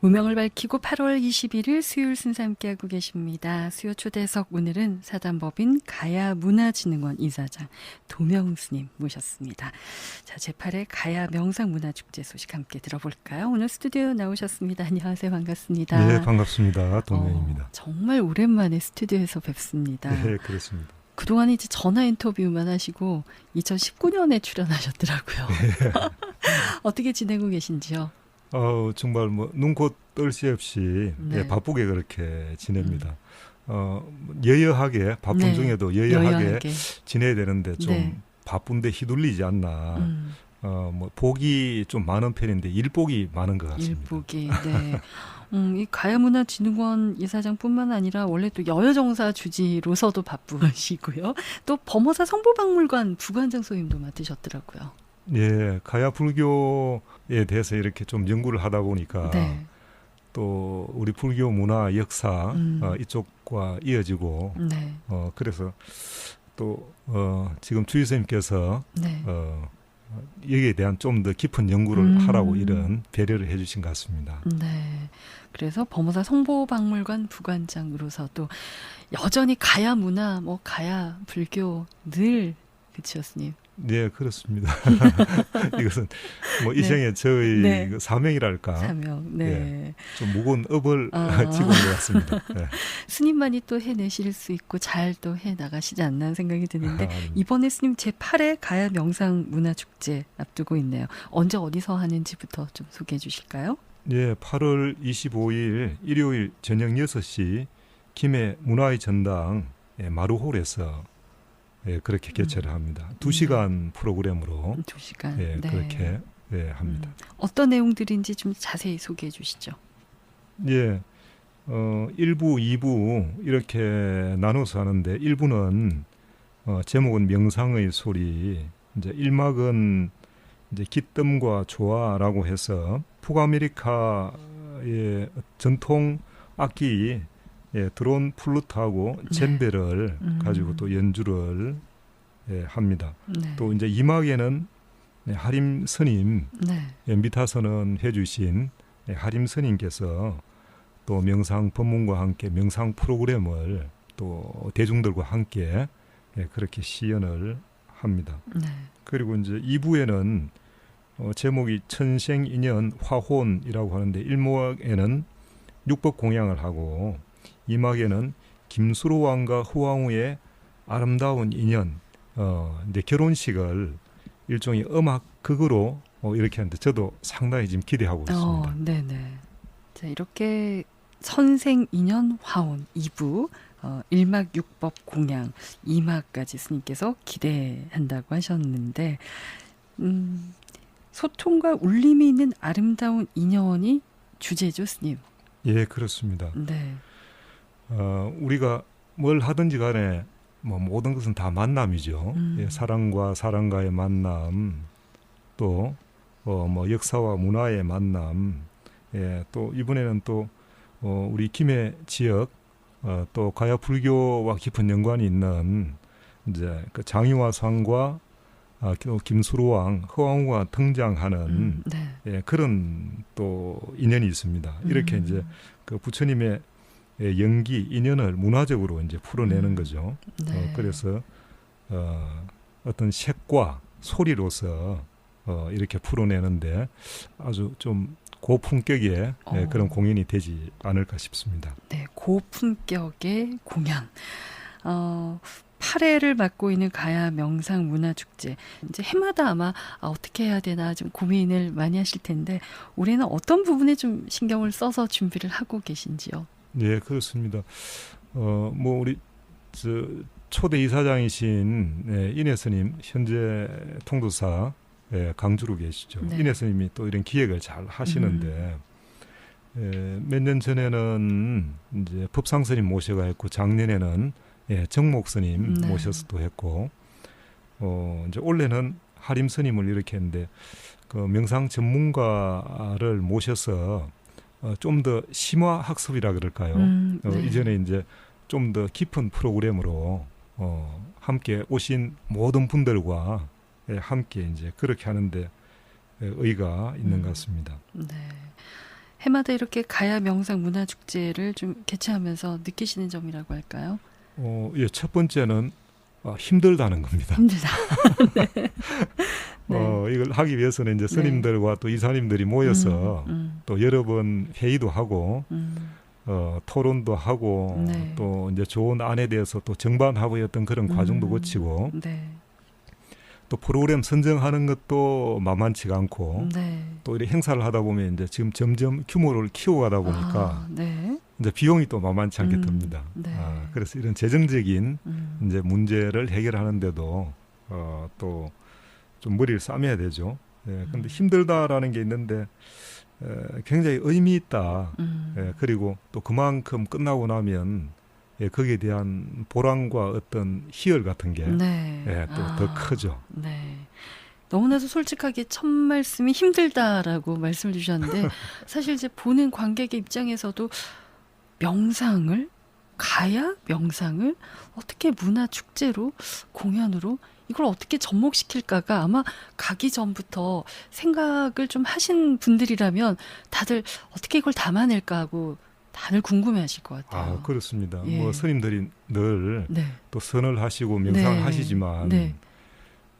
무명을 밝히고 8월 21일 수요일 순서 함께하고 계십니다. 수요 초대석 오늘은 사단법인 가야 문화진흥원 이사장 도명스님 모셨습니다. 자, 제8회 가야 명상문화축제 소식 함께 들어볼까요? 오늘 스튜디오 나오셨습니다. 안녕하세요. 반갑습니다. 네, 반갑습니다. 도명입니다. 어, 정말 오랜만에 스튜디오에서 뵙습니다. 네, 그렇습니다. 그동안 이제 전화 인터뷰만 하시고 2019년에 출연하셨더라고요. 네. 어떻게 지내고 계신지요? 어, 정말 뭐 눈코 뜰새 없이 네. 네, 바쁘게 그렇게 지냅니다. 음. 어, 여여하게 바쁜 네. 중에도 여여하게, 여여하게, 지내야 되는데 좀 네. 바쁜데 휘둘리지 않나. 음. 어, 뭐 복이 좀 많은 편인데 일복이 많은 것 같습니다. 일복이 네. 음, 이 가야문화진흥원 이사장뿐만 아니라 원래 또 여여정사 주지로서도 바쁘시고요. 또 범어사 성보박물관 부관장 소임도 맡으셨더라고요. 예, 가야 불교에 대해서 이렇게 좀 연구를 하다 보니까 네. 또 우리 불교 문화 역사 음. 어, 이쪽과 이어지고 네. 어, 그래서 또 어, 지금 주의선생님께서 네. 어, 여기에 대한 좀 더 깊은 연구를 음. 하라고 이런 배려를 해주신 것 같습니다. 네. 그래서 범호사 성보박물관 부관장으로서 도 여전히 가야 문화, 뭐 가야 불교 늘 스님. 네, 그렇습니다. 이것은 뭐 네. 이생의 저의 네. 그 사명이랄까. 사명, 네. 네. 좀 무거운 업을 아. 지고 온것 같습니다. 네. 스님만이 또 해내실 수 있고 잘 또 해 나가시지 않나 생각이 드는데 아, 이번에 스님 제 8회 가야 명상 문화 축제 앞두고 있네요. 언제 어디서 하는지부터 좀 소개해 주실까요? 네, 8월 25일 일요일 저녁 6시 김해 문화의 전당 예, 마루홀에서 예, 그렇게 개최를 합니다. 두 시간 프로그램으로 두 시간 예, 네. 그렇게 예, 합니다. 음, 어떤 내용들인지 좀 자세히 소개해 주시죠. 예, 어, 1부, 2부 이렇게 나눠서 하는데 1부는 어, 제목은 명상의 소리, 이제 1막은 이제 기뜸과 조화라고 해서 북아메리카의 전통 악기 예, 드론 플루트하고 네. 젬베를 음. 가지고 또 연주를 예, 합니다. 네. 또 이제 이막에는 네, 하림 스님 네. 예, 미타선언 해주신 예, 하림 스님께서 또 명상 법문과 함께 명상 프로그램을 또 대중들과 함께 예, 그렇게 시연을 합니다. 네. 그리고 이제 2부에는 어, 제목이 천생인연 화혼이라고 하는데 일목에는 육법 공양을 하고 이막에는 김수로 왕과 후왕후의 아름다운 인연, 어, 이제 결혼식을 일종의 음악 극으로 어, 이렇게 하는데 저도 상당히 지금 기대하고 어, 있습니다. 어, 네네. 자, 이렇게 선생 인연 화원 2부 어, 1막 6법 공양 2막까지 스님께서 기대한다고 하셨는데 음, 소통과 울림이 있는 아름다운 인연이 주제죠, 스님. 예, 그렇습니다. 네. 어, 우리가 뭘 하든지 간에 뭐 모든 것은 다 만남이죠. 음. 예, 사랑과 사랑과의 만남, 또 어, 뭐 역사와 문화의 만남, 예, 또 이번에는 또 어, 우리 김해 지역 어, 또 가야 불교와 깊은 연관이 있는 이제 그 장유화상과 아, 김수로왕, 허왕후가 등장하는 음, 네. 예, 그런 또 인연이 있습니다. 이렇게 음. 이제 그 부처님의 예, 연기 인연을 문화적으로 이제 풀어내는 음. 거죠. 네. 어, 그래서 어, 어떤 색과 소리로서 어, 이렇게 풀어내는데 아주 좀 고품격의 예, 어. 예, 그런 공연이 되지 않을까 싶습니다. 네, 고품격의 공연. 어, 8회를 맡고 있는 가야 명상 문화 축제. 이제 해마다 아마 아, 어떻게 해야 되나 좀 고민을 많이 하실 텐데 올해는 어떤 부분에 좀 신경을 써서 준비를 하고 계신지요? 네, 그렇습니다. 어, 뭐 우리 저 초대 이사장이신 네, 인혜 스님 현재 통도사 예, 강주로 계시죠. 네. 인혜 스님이 또 이런 기획을 잘 하시는데 음. 예, 몇년 전에는 이제 법상 스님 모셔가 했고 작년에는 예, 정목 스님 네. 모셔서 또 했고 어, 이제 올해는 하림 스님을 이렇게 했는데 그 명상 전문가를 모셔서 어, 좀 더 심화 학습이라 그럴까요? 음, 어, 네. 어, 이전에 이제 좀 더 깊은 프로그램으로 어, 함께 오신 모든 분들과 예, 함께 이제 그렇게 하는데 예, 의가 있는 음, 것 같습니다. 네. 해마다 이렇게 가야 명상 문화 축제를 좀 개최하면서 느끼시는 점이라고 할까요? 어, 예, 첫 번째는 어, 힘들다는 겁니다. 힘들다. 네. 어, 이걸 하기 위해서는 이제 스님들과 또 이사님들이 모여서 음, 음, 또 여러 번 회의도 하고 음. 어, 토론도 하고 네. 또 이제 좋은 안에 대해서 또 정반합의 어떤 그런 과정도 음. 거치고 네. 또 프로그램 선정하는 것도 만만치가 않고 네. 또 이렇게 행사를 하다 보면 이제 지금 점점 규모를 키워가다 보니까 아, 네. 이제 비용이 또 만만치 않게 음, 듭니다. 네. 아, 그래서 이런 재정적인 음. 이제 문제를 해결하는데도 어, 또 좀 머리를 싸매야 되죠. 예, 근데 음. 힘들다라는 게 있는데 에, 굉장히 의미 있다. 음. 예, 그리고 또 그만큼 끝나고 나면 예, 거기에 대한 보람과 어떤 희열 같은 게 네. 예, 또더 아, 크죠. 네. 너무나도 솔직하게 첫 말씀이 힘들다라고 말씀을 주셨는데 사실 이제 보는 관객의 입장에서도 명상을 가야 명상을 어떻게 문화 축제로 공연으로 이걸 어떻게 접목시킬까가 아마 가기 전부터 생각을 좀 하신 분들이라면 다들 어떻게 이걸 담아낼까 하고 다들 궁금해하실 것 같아요. 아 그렇습니다. 예. 뭐 스님들이 늘또 네. 선을 하시고 명상을 네. 하시지만 네.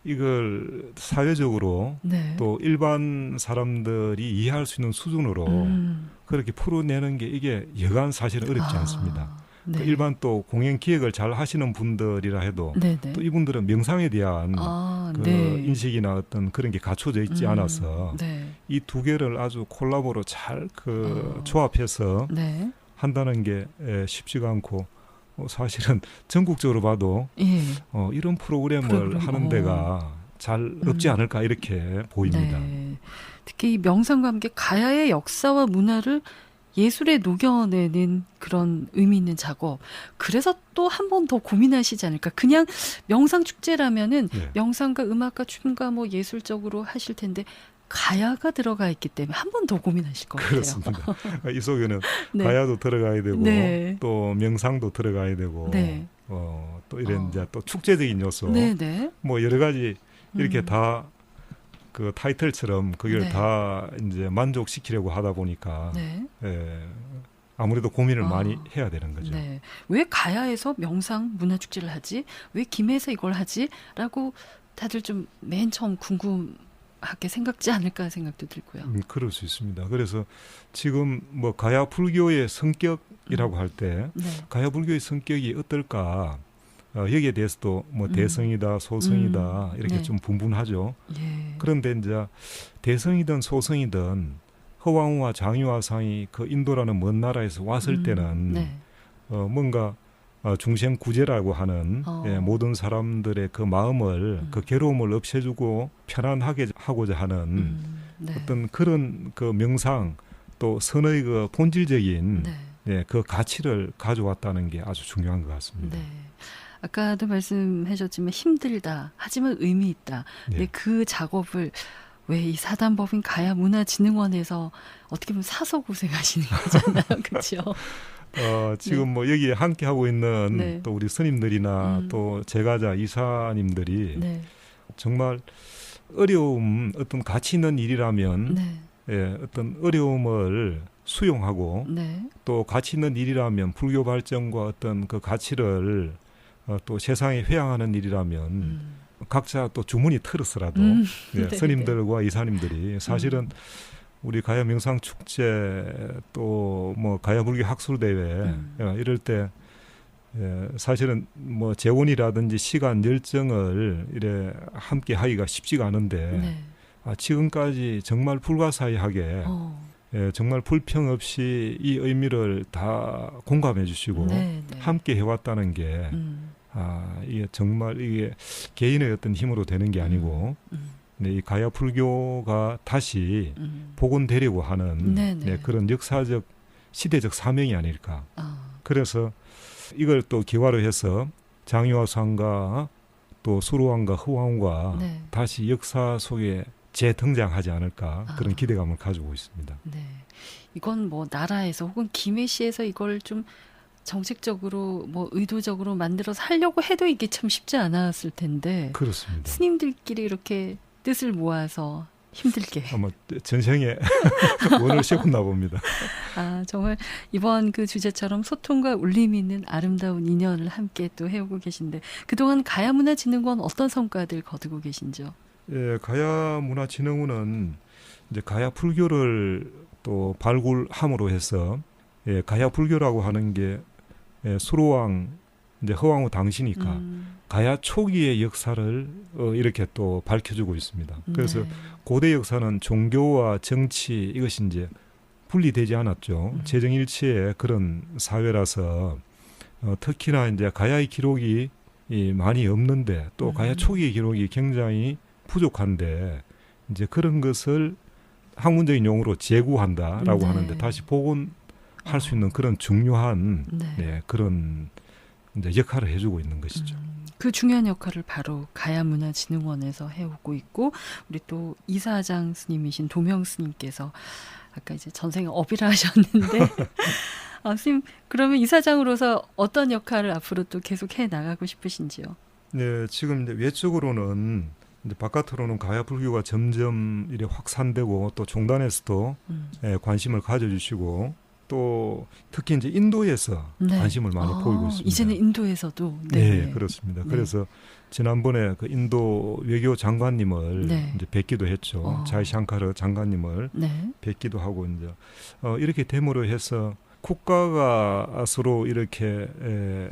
이걸 사회적으로 네. 또 일반 사람들이 이해할 수 있는 수준으로 음. 그렇게 풀어내는 게 이게 여간 사실은 어렵지 아, 않습니다. 네. 그 일반 또 공연 기획을 잘 하시는 분들이라 해도 네네. 또 이분들은 명상에 대한 아, 그 네. 인식이나 어떤 그런 게 갖춰져 있지 음, 않아서 네. 이두 개를 아주 콜라보로 잘그 어. 조합해서 네. 한다는 게 에, 쉽지가 않고 어, 사실은 전국적으로 봐도 예. 어, 이런 프로그램을 프로그램, 하는 어. 데가 잘 없지 음. 않을까 이렇게 보입니다. 네. 특히 이 명상과 함께 가야의 역사와 문화를 예술에 녹여내는 그런 의미 있는 작업. 그래서 또 한 번 더 고민하시지 않을까. 그냥 명상 축제라면은 네. 명상과 음악과 춤과 뭐 예술적으로 하실 텐데 가야가 들어가 있기 때문에 한 번 더 고민하실 것 같아요. 그렇습니다. 이 속에는 네. 가야도 들어가야 되고 네. 또 명상도 들어가야 되고 네. 어, 또 이런 어. 이제 또 축제적인 요소 네, 네. 뭐 여러 가지 이렇게 음. 다 그 타이틀처럼 그걸 네. 다 이제 만족시키려고 하다 보니까 네. 예, 아무래도 고민을 아. 많이 해야 되는 거죠. 네. 왜 가야에서 명상 문화축제를 하지? 왜 김해에서 이걸 하지? 라고 다들 좀 맨 처음 궁금하게 생각지 않을까 생각도 들고요. 음, 그럴 수 있습니다. 그래서 지금 뭐 가야 불교의 성격이라고 음. 할때 네. 가야 불교의 성격이 어떨까? 어, 여기에 대해서도 뭐 음. 대성이다, 소성이다 음. 이렇게 네. 좀 분분하죠. 예. 그런데 이제 대성이든 소성이든 허왕우와 장유화상이 그 인도라는 먼 나라에서 왔을 음, 때는 네. 어, 뭔가 어, 중생 구제라고 하는 어. 예, 모든 사람들의 그 마음을 음. 그 괴로움을 없애주고 편안하게 하고자 하는 음, 네. 어떤 그런 그 명상 또 선의 그 본질적인 네. 예, 그 가치를 가져왔다는 게 아주 중요한 것 같습니다. 네. 아까도 말씀하셨지만 힘들다. 하지만 의미 있다. 네. 근데 그 작업을 왜 이 사단법인 가야 문화진흥원에서 어떻게 보면 사서 고생하시는 거잖아요. 그렇죠? 어, 지금 뭐 여기에 함께 하고 있는 네. 또 우리 스님들이나 음. 또 제가자 이사님들이 네. 정말 어려움 어떤 가치 있는 일이라면 네. 예, 어떤 어려움을 수용하고 네. 또 가치 있는 일이라면 불교 발전과 어떤 그 가치를 어, 또 세상에 회양하는 일이라면 음. 각자 또 주문이 틀었으라도 음. 예, 네, 스님들과 이사님들이 사실은 우리 가야 명상 축제 또 뭐 가야 불교 학술 대회 음. 예, 이럴 때 예, 사실은 뭐 재원이라든지 시간 열정을 이래 함께 하기가 쉽지가 않은데 네. 아, 지금까지 정말 불가사의하게 어. 예, 정말 불평 없이 이 의미를 다 공감해 주시고 네, 네. 함께 해왔다는 게 음. 아, 이게 정말 이게 개인의 어떤 힘으로 되는 게 아니고 음. 네, 이 가야 불교가 다시 음. 복원되려고 하는 네네. 네, 그런 역사적 시대적 사명이 아닐까. 아. 그래서 이걸 또 기화로 해서 장유화상과 또 수로왕과 허왕과 네. 다시 역사 속에 재등장하지 않을까 그런 아. 기대감을 가지고 있습니다. 네. 이건 뭐 나라에서 혹은 김해시에서 이걸 좀 정책적으로 뭐 의도적으로 만들어서 하려고 해도 이게 참 쉽지 않았을 텐데 그렇습니다. 스님들끼리 이렇게 뜻을 모아서 힘들게. 아마 전생에 원을 세웠나 봅니다. 아, 정말 이번 그 주제처럼 소통과 울림 있는 아름다운 인연을 함께 또 해오고 계신데 그동안 가야문화진흥원 어떤 성과들 거두고 계신지요? 예, 가야문화진흥원은 이제 가야 불교를 또 발굴함으로 해서 예, 가야 불교라고 하는 게 예, 수로왕 이제 허왕후 당시니까 음. 가야 초기의 역사를 어, 이렇게 또 밝혀주고 있습니다. 그래서 네. 고대 역사는 종교와 정치 이것이 이제 분리되지 않았죠. 음. 재정일치의 그런 사회라서 어, 특히나 이제 가야의 기록이 이 많이 없는데 또 음. 가야 초기의 기록이 굉장히 부족한데 이제 그런 것을 학문적인 용어로 재구한다라고 네. 하는데 다시 복원 할 수 있는 그런 중요한 네. 네, 그런 이제 역할을 해주고 있는 것이죠. 음, 그 중요한 역할을 바로 가야문화진흥원에서 해오고 있고 우리 또 이사장 스님이신 도명 스님께서 아까 이제 전생에 업이라 하셨는데 아, 스님 그러면 이사장으로서 어떤 역할을 앞으로 또 계속 해 나가고 싶으신지요? 네, 지금 이제 외적으로는 이제 바깥으로는 가야 불교가 점점 이래 확산되고 또 종단에서도 음. 예, 관심을 가져주시고 또 특히 이제 인도에서 네. 관심을 많이 아, 보이고 있습니다. 이제는 인도에서도 네, 네 그렇습니다. 네. 그래서 지난번에 그 인도 외교 장관님을 네. 이제 뵙기도 했죠. 어. 자이샹카르 장관님을 네. 뵙기도 하고 이제 어, 이렇게 됨으로 해서 국가가 서로 이렇게 에,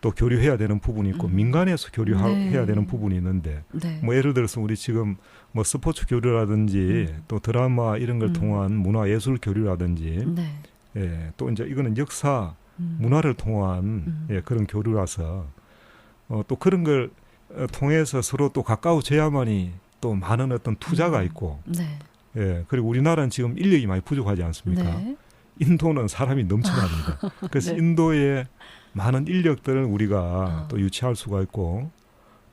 또 교류해야 되는 부분이 있고 음. 민간에서 교류해야 네. 되는 부분이 있는데 네. 뭐 예를 들어서 우리 지금 뭐 스포츠 교류라든지 음. 또 드라마 이런 걸 음. 통한 문화 예술 교류라든지 네. 예, 또 이제 이거는 역사 음. 문화를 통한 음. 예, 그런 교류라서 어, 또 그런 걸 어, 통해서 서로 또 가까워져야만이 또 많은 어떤 투자가 음. 있고 네. 예, 그리고 우리나라는 지금 인력이 많이 부족하지 않습니까? 네. 인도는 사람이 넘쳐납니다. 그래서 네. 인도의 많은 인력들을 우리가 어. 또 유치할 수가 있고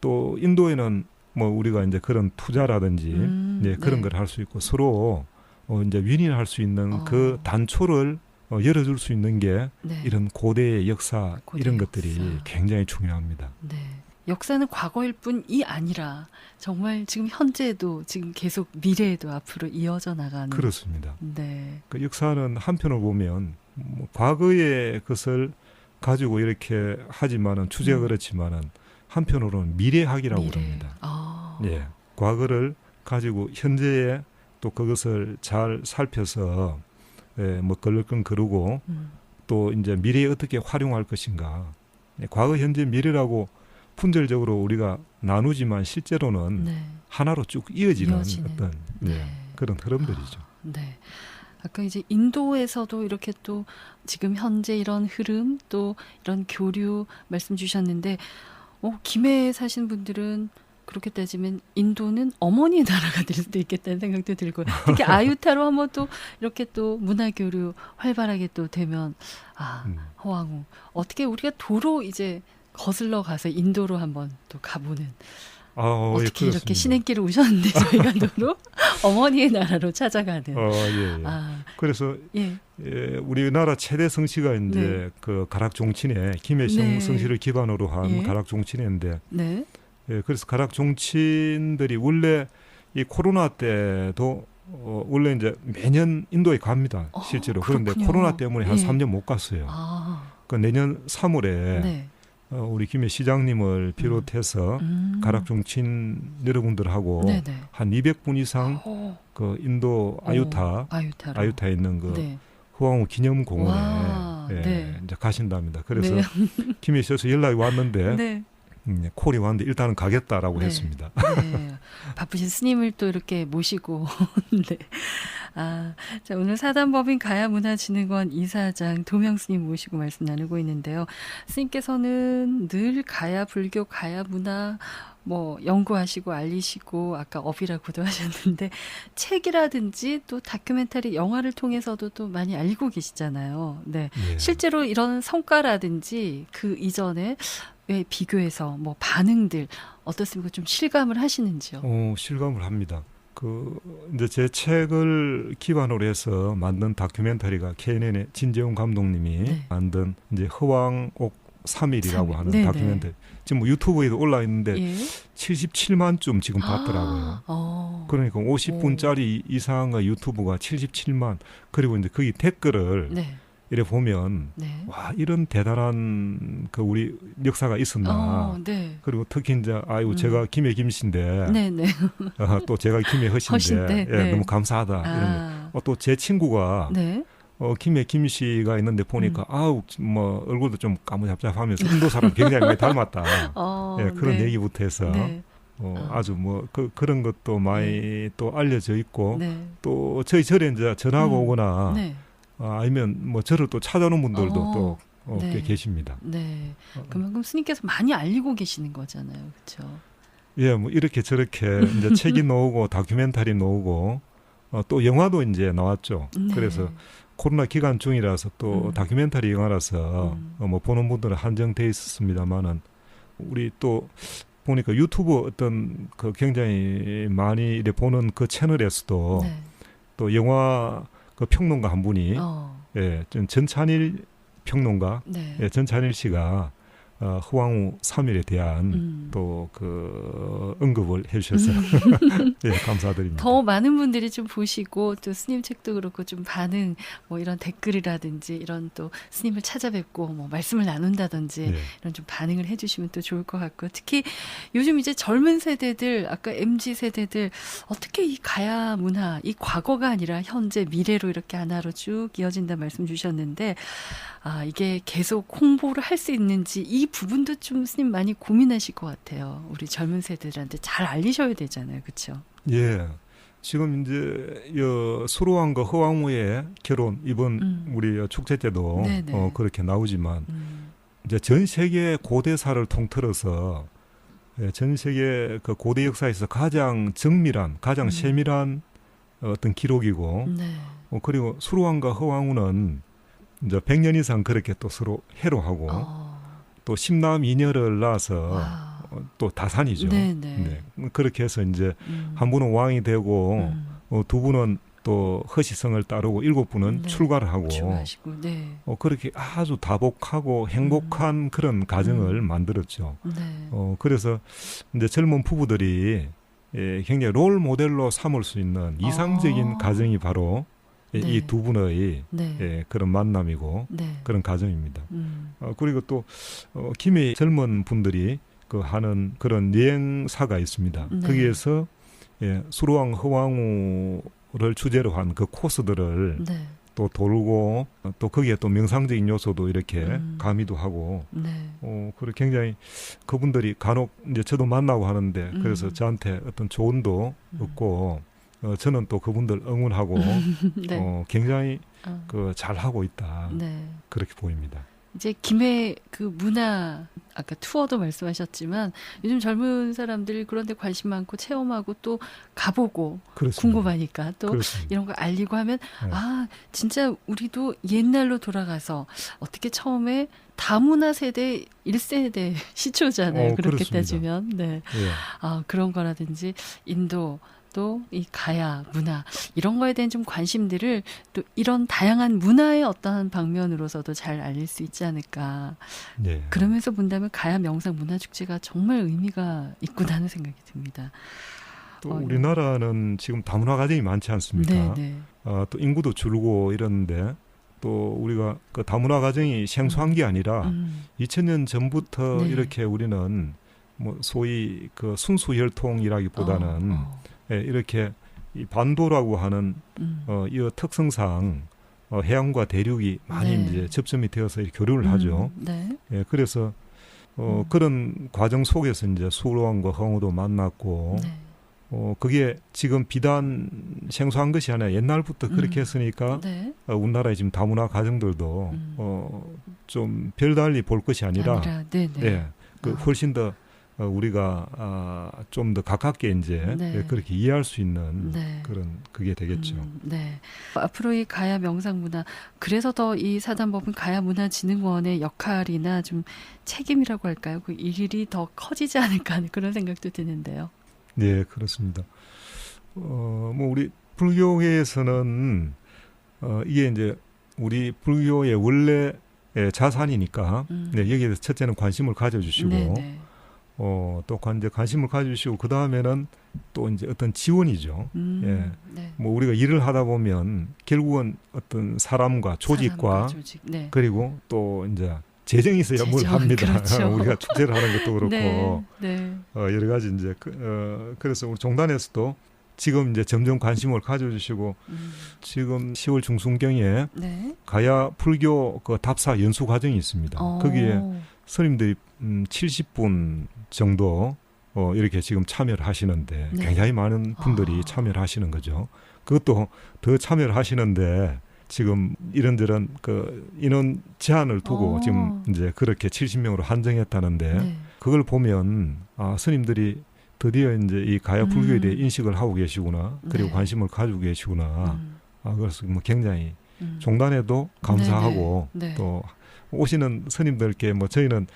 또 인도에는 뭐 우리가 이제 그런 투자라든지 음, 네, 그런 네. 걸할 수 있고 서로 어, 이제 윈윈할 수 있는 어. 그 단초를 어, 열어줄 수 있는 게 네. 이런 고대의 역사 고대 이런 역사. 것들이 굉장히 중요합니다. 네. 역사는 과거일 뿐이 아니라 정말 지금 현재도 지금 계속 미래에도 앞으로 이어져 나가는 그렇습니다. 네. 그 역사는 한편으로 보면 뭐 과거의 것을 가지고 이렇게 하지만은 주제가 음. 그렇지만은 한편으로는 미래학이라고 미래. 합니다. 아. 예. 과거를 가지고 현재에 또 그것을 잘 살펴서 예, 뭐 걸을건 거르고 음. 또 이제 미래에 어떻게 활용할 것인가. 예, 과거, 현재, 미래라고 분절적으로 우리가 나누지만 실제로는 네. 하나로 쭉 이어지는, 이어지는. 어떤 네. 네. 그런 흐름들이죠. 아, 네. 아까 이제 인도에서도 이렇게 또 지금 현재 이런 흐름 또 이런 교류 말씀 주셨는데 어, 김해에 사신 분들은 그렇게 따지면 인도는 어머니의 나라가 될 수도 있겠다는 생각도 들고 특히 아유타로 한번 또 이렇게 또 문화 교류 활발하게 또 되면 아 음. 허왕우 어떻게 우리가 도로 이제 거슬러 가서 인도로 한번 또 가보는 아, 어, 예, 떻게 예, 이렇게 신행길을 오셨는데 저희가 도로 어머니의 나라로 찾아가는. 어, 예, 예. 아, 그래서 예. 예, 우리나라 최대 성씨가 이제 네. 그 가락종친회 김해성 네. 성씨를 기반으로 한 예. 가락종친회인데 네. 예, 그래서 가락 종친들이 원래 이 코로나 때도 어, 원래 이제 매년 인도에 갑니다. 어, 실제로. 어, 그런데 코로나 때문에 한 예. 3년 못 갔어요. 아. 그 내년 3월에 네. 어, 우리 김해 시장님을 비롯해서 음. 음. 가락 종친 여러분들하고 네네. 네. 한 200분 이상 어. 그 인도 아유타 아유타로. 아유타에 있는 그 네. 후왕후 기념공원에 예, 네. 이제 가신답니다. 그래서 네. 김해 씨에서 연락이 왔는데 네. 음, 콜이 왔는데 일단은 가겠다라고 네. 했습니다. 네. 바쁘신 스님을 또 이렇게 모시고 네. 아, 자, 오늘 사단법인 가야문화진흥원 이사장 도명 스님 모시고 말씀 나누고 있는데요. 스님께서는 늘 가야 불교, 가야 문화 뭐 연구하시고 알리시고 아까 업이라고도 하셨는데 책이라든지 또 다큐멘터리 영화를 통해서도 또 많이 알고 계시잖아요. 네. 네. 실제로 이런 성과라든지 그 이전에 왜 비교해서 뭐 반응들 어떻습니까? 좀 실감을 하시는지요? 어, 실감을 합니다. 그 이제 제 책을 기반으로 해서 만든 다큐멘터리가 KNN의 진재훈 감독님이 네. 만든 이제 허왕옥 3일이라고 3일. 하는 네네. 다큐멘터리 지금 뭐 유튜브에도 올라 있는데 예. 77만쯤 지금 봤더라고요. 어. 그러니까 50분짜리 이상의 유튜브가 77만 그리고 이제 거기 댓글을 네. 이래 보면 네. 와 이런 대단한 그 우리 역사가 있었나 어, 네. 그리고 특히 이제 아이고 음. 제가 김해 김씨인데 네, 네. 어, 또 제가 김해 허신데 예, 네. 너무 감사하다 이런 거. 아. 어, 또제 친구가 네. 어, 김해 김씨가 있는데 보니까 음. 아우 뭐 얼굴도 좀 까무잡잡하면서 인도 사람 굉장히 많이 닮았다. 어, 예, 그런 네. 얘기부터 해서 네. 어, 어. 아주 뭐 그, 그런 것도 많이 또 알려져 있고 네. 또 저희 절에 이제 전화가 음. 오거나 네. 아, 아니면 뭐 저를 또 찾아오는 분들도 어. 또 어, 네. 꽤 계십니다. 네. 어, 그만큼 스님께서 많이 알리고 계시는 거잖아요. 그렇죠? 예, 뭐 이렇게 저렇게 이제 책이 나오고 다큐멘터리 나오고 어, 또 영화도 이제 나왔죠. 네. 그래서 코로나 기간 중이라서 또 음. 다큐멘터리 영화라서 음. 어, 뭐 보는 분들은 한정돼 있었습니다만은 우리 또 보니까 유튜브 어떤 그 굉장히 많이 보는 그 채널에서도 네. 또 영화 그 평론가 한 분이 어. 예, 전- 전찬일 평론가 네. 예, 전찬일 씨가 어, 허왕우 3일에 대한 음. 또그 언급을 해주셔서 예, 감사드립니다. 더 많은 분들이 좀 보시고 또 스님 책도 그렇고 좀 반응 뭐 이런 댓글이라든지 이런 또 스님을 찾아뵙고 뭐 말씀을 나눈다든지 예, 이런 좀 반응을 해주시면 또 좋을 것 같고 특히 요즘 이제 젊은 세대들 아까 mz 세대들 어떻게 이 가야 문화 이 과거가 아니라 현재 미래로 이렇게 하나로 쭉 이어진다 말씀 주셨는데 아 이게 계속 홍보를 할 수 있는지 이 부분도 좀 스님 많이 고민하실 것 같아요 우리 젊은 세대들한테 잘 알리셔야 되잖아요 그렇죠 예. 지금 이제 여 수로왕과 허왕우의 결혼 이번 음. 우리 축제 때도 네네. 어, 그렇게 나오지만 음, 이제 전 세계 고대사를 통틀어서 예, 전 세계 그 고대 역사에서 가장 정밀한, 가장 음. 세밀한 어떤 기록이고 네 어, 그리고 수로왕과 허왕우는 이제 100년 이상 그렇게 또 서로 해로하고 어, 또 십남 이녀를 낳아서 와. 어, 또 다산이죠. 네네 네. 그렇게 해서 이제 음. 한 분은 왕이 되고 음. 어, 두 분은 또 허시성을 따르고 일곱 분은 네. 출가를 하고 좋아하시고 네 어, 그렇게 아주 다복하고 행복한 그런 가정을 음. 만들었죠. 네. 어, 그래서 이제 젊은 부부들이 예, 굉장히 롤 모델로 삼을 수 있는 이상적인 아. 가정이 바로 이 네. 두 분의 네. 예, 그런 만남이고 네. 그런 가정입니다. 음. 어, 그리고 또 어, 김해 젊은 분들이 그 하는 그런 여행사가 있습니다. 네. 거기에서 예, 수로왕 허왕우를 주제로 한 그 코스들을 네. 또 돌고 어, 또 거기에 또 명상적인 요소도 이렇게 음. 가미도 하고 네. 어 그리고 굉장히 그분들이 간혹 이제 저도 만나고 하는데 음. 그래서 저한테 어떤 조언도 음. 얻고 어, 저는 또 그분들 응원하고 네. 어 굉장히 어. 그 잘하고 있다 네. 그렇게 보입니다. 이제 김해 그 문화 아까 투어도 말씀하셨지만 요즘 젊은 사람들이 그런데 관심 많고 체험하고 또 가보고 그렇습니다. 궁금하니까 또 그렇습니다. 이런 거 알리고 하면 네. 아 진짜 우리도 옛날로 돌아가서 어떻게 처음에 다문화 세대 1세대 시초잖아요. 어, 그렇게 그렇습니다. 따지면 네. 예. 아, 그런 거라든지 인도 또 이 가야 문화 이런 거에 대한 좀 관심들을 또 이런 다양한 문화의 어떠한 방면으로서도 잘 알릴 수 있지 않을까. 예. 그러면서 본다면 가야 명상 문화 축제가 정말 의미가 있구나 하는 생각이 듭니다. 또 어, 우리나라는 지금 다문화 가정이 많지 않습니까? 네, 네. 어, 또 인구도 줄고 이러는데 또 우리가 그 다문화 가정이 생소한 게 아니라 음, 2000년 전부터 네. 이렇게 우리는 뭐 소위 그 순수 혈통이라기보다는 어, 어, 예, 이렇게 이 반도라고 하는 음. 어, 이 특성상 어, 해양과 대륙이 많이 네. 이제 접점이 되어서 교류를 하죠. 음, 네. 예, 그래서 어, 음. 그런 과정 속에서 이제 수로왕과 황후도 만났고 네. 어, 그게 지금 비단 생소한 것이 아니라 옛날부터 그렇게 음. 했으니까 네. 어, 우리나라의 지금 다문화 가정들도 음. 어, 좀 별달리 볼 것이 아니라, 네, 네. 예, 그 아. 훨씬 더 어, 우리가 아, 좀더 가깝게 이제 네. 예, 그렇게 이해할 수 있는 네. 그런 그게 되겠죠. 음, 네. 앞으로 이 가야 명상 문화 그래서 더 이 사단법인 가야 문화진흥원의 역할이나 좀 책임이라고 할까요? 그 일이 더 커지지 않을까 하는 그런 생각도 드는데요. 네, 그렇습니다. 어, 뭐 우리 불교계에서는 어, 이게 이제 우리 불교의 원래 예, 자산이니까 음. 네, 여기에 대해서 첫째는 관심을 가져주시고 네네. 어, 또 관, 이제 관심을 가져주시고 그 다음에는 또 이제 어떤 지원이죠. 음. 예. 네. 뭐 우리가 일을 하다 보면 결국은 어떤 사람과 조직과 사람과 조직. 네. 그리고 또 이제 재정이 있어야 뭘 재정, 합니다. 그렇죠. 우리가 축제를 하는 것도 그렇고 네. 네. 어, 여러 가지 이제 그, 어, 그래서 우리 종단에서도 지금 이제 점점 관심을 가져주시고 음. 지금 10월 중순경에 네. 가야 불교 그 답사 연수 과정이 있습니다. 어. 거기에 스님들이 음, 70분 정도 어, 이렇게 지금 참여를 하시는데 네. 굉장히 많은 분들이 아. 참여를 하시는 거죠. 그것도 더 참여를 하시는데 지금 이런저런 그 인원 제한을 두고 어. 지금 이제 그렇게 70명으로 한정했다는데 네. 그걸 보면 아 스님들이 드디어 이제 이 가야 불교에 대해 음. 인식을 하고 계시구나 그리고 네. 관심을 가지고 계시구나 음. 아 그래서 뭐 굉장히 음. 종단에도 감사하고 네네. 네. 또 오시는 스님들께 뭐 저희는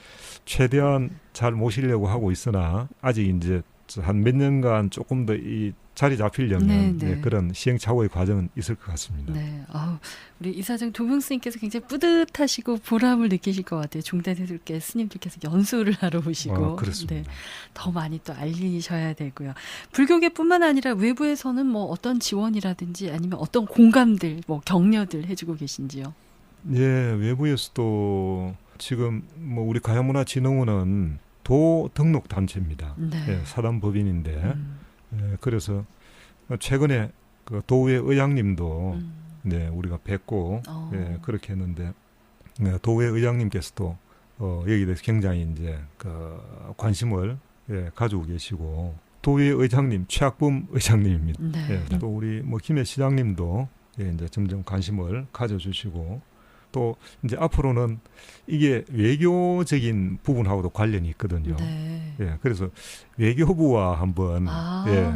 최대한 잘 모시려고 하고 있으나 아직 이제 한 몇 년간 조금 더 이 자리 잡히려면 네네. 네, 그런 시행착오의 과정은 있을 것 같습니다. 네. 아우, 우리 이사장 도명 스님께서 굉장히 뿌듯하시고 보람을 느끼실 것 같아요. 종단들께 스님들께서 연수를 하러 오시고. 어, 네. 그렇습니다. 더 많이 또 알리셔야 되고요. 불교계뿐만 아니라 외부에서는 뭐 어떤 지원이라든지 아니면 어떤 공감들, 뭐 격려들 해주고 계신지요? 예, 외부에서도 지금 뭐 우리 가야문화진흥원은 도 등록 단체입니다. 네. 예, 사단법인인데 음, 예, 그래서 최근에 그 도의 의장님도 음. 네 우리가 뵙고 어. 예, 그렇게 했는데 네, 도의 의장님께서도 어, 여기에 대해서 굉장히 이제 그 관심을 예, 가지고 계시고 도의 의장님 최학범 의장님입니다. 네. 예, 또 우리 뭐 김해 시장님도 예, 이제 점점 관심을 가져주시고 또 이제 앞으로는 이게 외교적인 부분하고도 관련이 있거든요. 네. 예, 그래서 외교부와 한번 아. 예,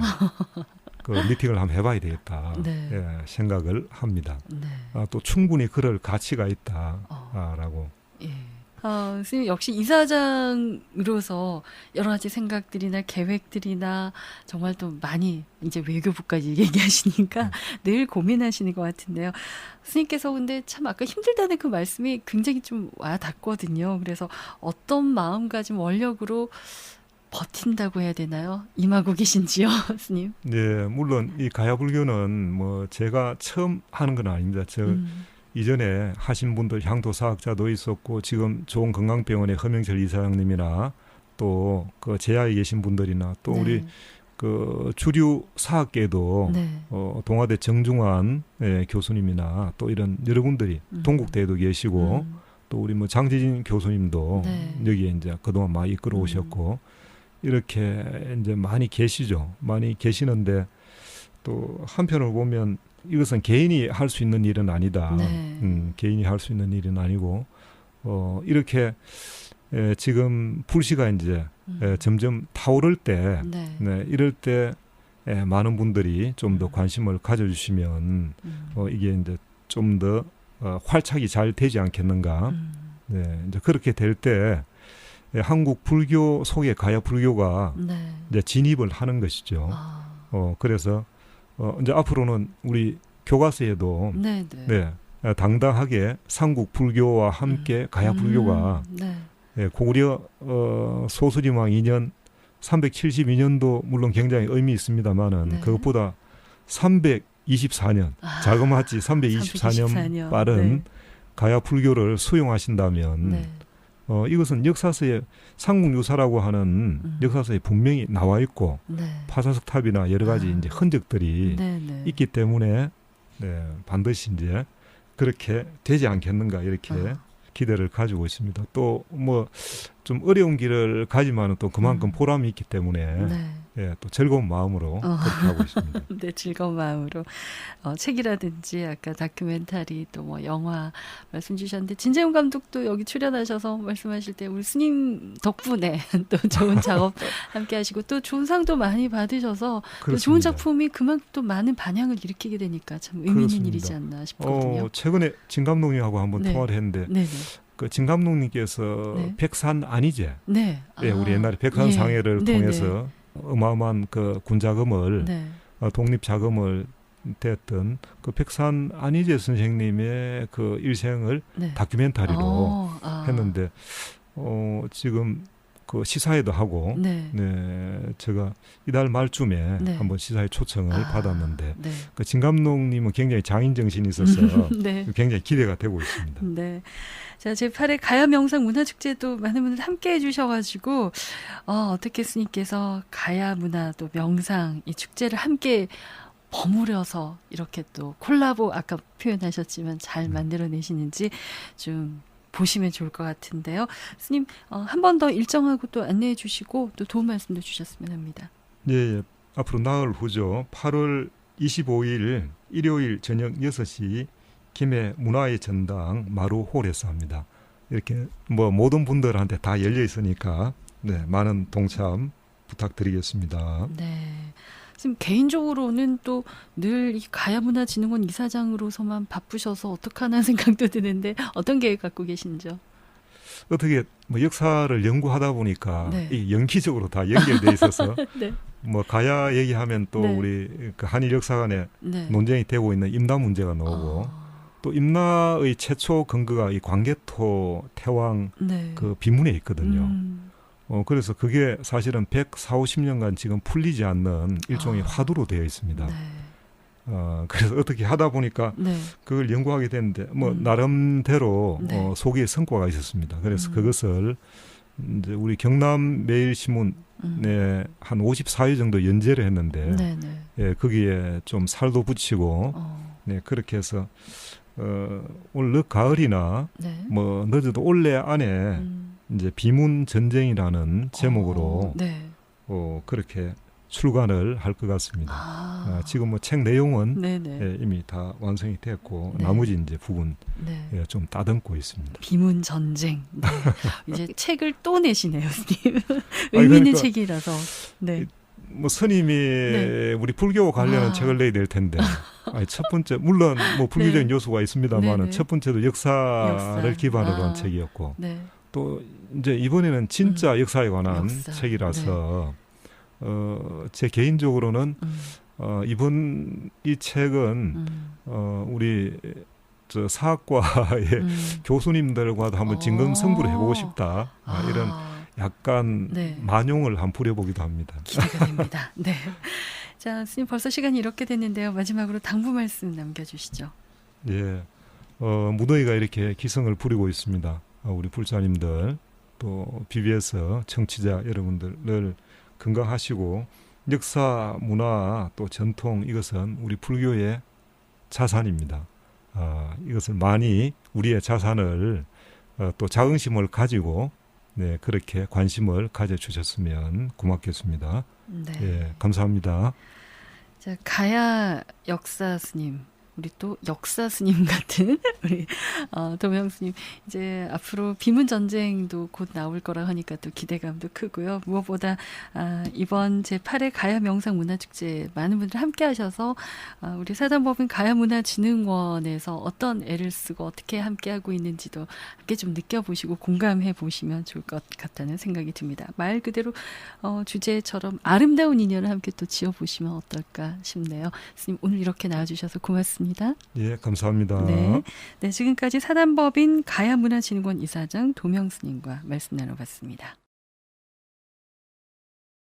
그 미팅을 한번 해봐야 되겠다 네. 예, 생각을 합니다. 네. 아, 또 충분히 그럴 가치가 어. 있다라고. 예. 어, 선생님 역시 이사장으로서 여러 가지 생각들이나 계획들이나 정말 또 많이 이제 외교부까지 얘기하시니까 음. 늘 고민하시는 것 같은데요. 스님께서 근데 참 아까 힘들다는 그 말씀이 굉장히 좀 와 닿거든요. 그래서 어떤 마음가짐 원력으로 버틴다고 해야 되나요? 임하고 계신지요, 스님? 네, 물론 이 가야불교는 뭐 제가 처음 하는 건 아닙니다. 저 음, 이전에 하신 분들 향토 사학자도 있었고 지금 좋은 건강병원의 허명철 이사장님이나 또 그 제야에 계신 분들이나 또 네. 우리 그 주류 사학계도 네. 어, 동아대 정중환 예, 교수님이나 또 이런 여러 분들이 음. 동국대에도 계시고 음, 또 우리 뭐 장재진 교수님도 네. 여기에 이제 그동안 많이 이끌어 오셨고 이렇게 이제 많이 계시죠. 많이 계시는데 또 한편으로 보면 이것은 개인이 할 수 있는 일은 아니다. 네. 음, 개인이 할 수 있는 일은 아니고 어, 이렇게 에, 지금 불씨가 이제 음. 에, 점점 타오를 때 네. 네, 이럴 때 에, 많은 분들이 좀더 음. 관심을 가져주시면 음. 어, 이게 이제 좀 더 어, 활착이 잘 되지 않겠는가. 음. 네, 이제 그렇게 될때 한국 불교 속에 가야 불교가 네. 이제 진입을 하는 것이죠. 아. 어, 그래서 어, 이제 앞으로는 우리 교과서에도 네, 네. 네, 어, 당당하게 삼국 불교와 함께 가야 불교가 음, 네. 예, 고구려 어, 소수림왕 2년 372년도 물론 굉장히 의미 있습니다만은 네. 그것보다 324년 아, 자그마치 324년, 324년. 빠른 네. 가야 불교를 수용하신다면 네. 어, 이것은 역사서에 삼국유사라고 하는 음. 역사서에 분명히 나와 있고 네. 파사석 탑이나 여러 가지 아. 이제 흔적들이 네, 네. 있기 때문에 네, 반드시 이제 그렇게 되지 않겠는가 이렇게 아. 기대를 가지고 있습니다. 또 뭐 좀 어려운 길을 가지만은 또 그만큼 음. 보람이 있기 때문에 네. 예, 또 즐거운 마음으로 어. 그렇게 하고 있습니다. 네, 즐거운 마음으로 어, 책이라든지 아까 다큐멘터리 또 뭐 영화 말씀 주셨는데 진재훈 감독도 여기 출연하셔서 말씀하실 때 우리 스님 덕분에 또 좋은 작업 함께 하시고 또 좋은 상도 많이 받으셔서 또 좋은. 작품이 그만큼 또 많은 반향을 일으키게 되니까 참 의미 있는 그렇습니다. 일이지 않나 싶거든요. 어, 최근에 진 감독님하고 한번 네. 통화를 했는데 네, 네. 그진 감독님께서 네. 백산 아니제 네. 예, 아, 우리 옛날에 백산 예. 상해를 네, 통해서 어마어마한 그 군자금을 네. 어, 독립 자금을 됐던 그 백산 안희재 선생님의 그 일생을 네. 다큐멘터리로 어, 아. 했는데 어 지금 그 시사회도 하고 네. 네 제가 이달 말쯤에 네. 한번 시사회 초청을 아, 받았는데 네. 그 진 감독님은 굉장히 장인 정신이 있어서 네. 굉장히 기대가 되고 있습니다. 네. 자, 제8회 가야 명상 문화축제도 많은 분들 함께 해주셔가지고, 어, 어떻게 스님께서 가야 문화 또 명상 이 축제를 함께 버무려서 이렇게 또 콜라보 아까 표현하셨지만 잘 음. 만들어내시는지 좀 보시면 좋을 것 같은데요. 스님, 어, 한번 더 일정하고 또 안내해 주시고 또 도움 말씀도 주셨으면 합니다. 예, 예. 앞으로 나흘 후죠. 8월 25일 일요일 저녁 6시 김해 문화의 전당 마루홀에서 합니다. 이렇게 뭐 모든 분들한테 다 열려 있으니까 네, 많은 동참 부탁드리겠습니다. 네. 지금 개인적으로는 또 늘 이 가야문화진흥원 이사장으로서만 바쁘셔서 어떡하나 생각도 드는데 어떤 계획 갖고 계신지요? 어떻게 뭐 역사를 연구하다 보니까 네. 이 연기적으로 다 연결돼 있어서 네. 뭐 가야 얘기하면 또 네. 우리 그 한일 역사관에 네. 논쟁이 되고 있는 임나 문제가 나오고 아, 또 임나의 최초 근거가 이 광개토 태왕 네. 그 비문에 있거든요. 음, 어 그래서 그게 사실은 140, 50년간 지금 풀리지 않는 일종의 아. 화두로 되어 있습니다. 네. 어 그래서 어떻게 하다 보니까 네. 그걸 연구하게 됐는데 뭐 음. 나름대로 네. 어, 소기의 성과가 있었습니다. 그래서 음. 그것을 이제 우리 경남 매일신문에 음. 한 54회 정도 연재를 했는데 네, 네. 예, 거기에 좀 살도 붙이고 어, 네, 그렇게 해서 어, 올 늦 가을이나 네. 뭐 늦어도 올해 안에 음. 이제 비문 전쟁이라는 제목으로 어, 네. 어, 그렇게 출간을 할 것 같습니다. 아, 아, 지금 뭐 책 내용은 네, 네. 예, 이미 다 완성이 됐고 네. 나머지 이제 부분 네. 예, 좀 따듬고 있습니다. 비문 전쟁. 네. 이제 책을 또 내시네요, 스님. 의미 있는 그러니까 책이라서. 네. 뭐 스님이 네. 우리 불교 관련 아. 책을 내야 될 텐데 아니, 첫 번째 물론 뭐 불교적인 요소가 있습니다만은. 첫 번째도 역사를 역사. 기반으로 아. 한 책이었고 네. 또 이제 이번에는 진짜 역사에 관한 음. 역사. 네. 책이라서 어, 제 개인적으로는 음, 어, 이번 이 책은 음, 어, 우리 저 사학과의 음. 교수님들과도 한번 진검 승부를 해보고 어. 싶다 아, 이런 아, 약간 네. 만용을 한번 부려보기도 합니다. 기대가 됩니다. 네. 자, 스님 벌써 시간이 이렇게 됐는데요. 마지막으로 당부 말씀 남겨주시죠. 예, 어, 무더위가 이렇게 기승을 부리고 있습니다. 어, 우리 불자님들 또 BBS 청취자 여러분들을 건강하시고 역사, 문화 또 전통 이것은 우리 불교의 자산입니다. 아, 이것을 많이 우리의 자산을 어, 또 자긍심을 가지고 네, 그렇게 관심을 가져주셨으면 고맙겠습니다. 네. 예, 감사합니다. 자, 가야 역사 스님. 우리 또 역사 스님 같은 우리 어, 도명 스님 이제 앞으로 비문 전쟁도 곧 나올 거라 하니까 또 기대감도 크고요. 무엇보다 아, 이번 제 8회 가야 명상 문화 축제 많은 분들 함께 하셔서 아, 우리 사단법인 가야 문화진흥원에서 어떤 애를 쓰고 어떻게 함께 하고 있는지도 함께 좀 느껴보시고 공감해 보시면 좋을 것 같다는 생각이 듭니다. 말 그대로 어, 주제처럼 아름다운 인연을 함께 또 지어 보시면 어떨까 싶네요. 스님 오늘 이렇게 나와주셔서 고맙습니다. 예, 감사합니다. 네. 네, 지금까지 사단법인 가야문화진흥원 이사장 도명스님과 말씀 나눠봤습니다.